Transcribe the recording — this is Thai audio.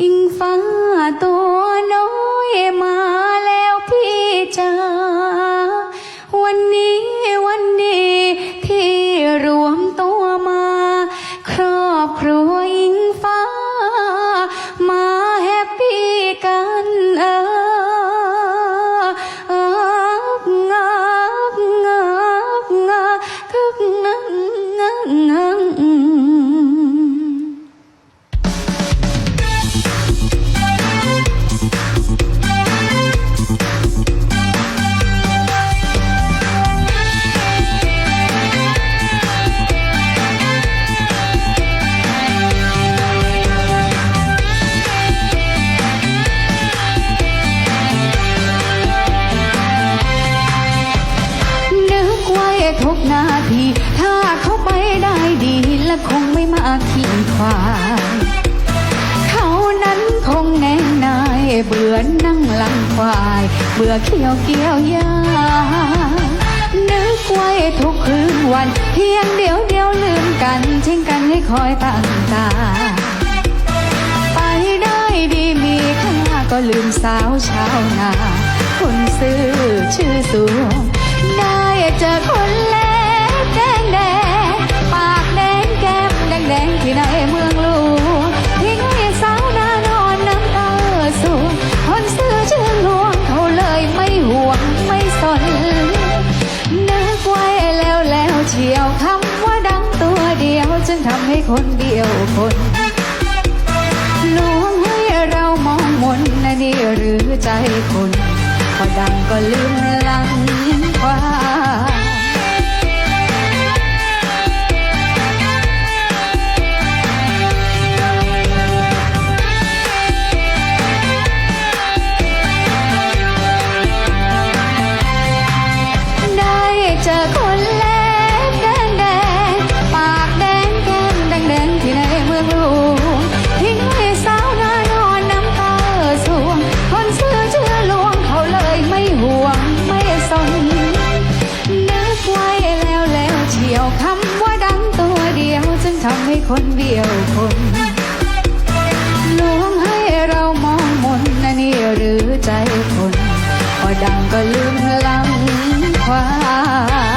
อิงฟ้าตัวน้อยมา ไว้ทุกนาที ถ้าเขาไปได้ดีและคงไม่มาขีดควายเขานั้นคงแน่นายเบื่อนั่งลังควาย เบื่อเขี้ยวเกี้ยวยานึกไว้ทุกคืนวัน เพียงเดียวเดียวลืมกันทิ้งกันให้คอยตั้งตาไปได้ดีมีค่าก็ลืมสาวชาวนา คนซื้อชื่อสูง จึงทำให้คนเดียวคนลวงให้เรามองมนนะนี่หรือใจคน พอดังก็ลืม คนเดียวคนลวงให้เรามองมนนะนี่หรือใจคน พอดังก็ลืมพลังความ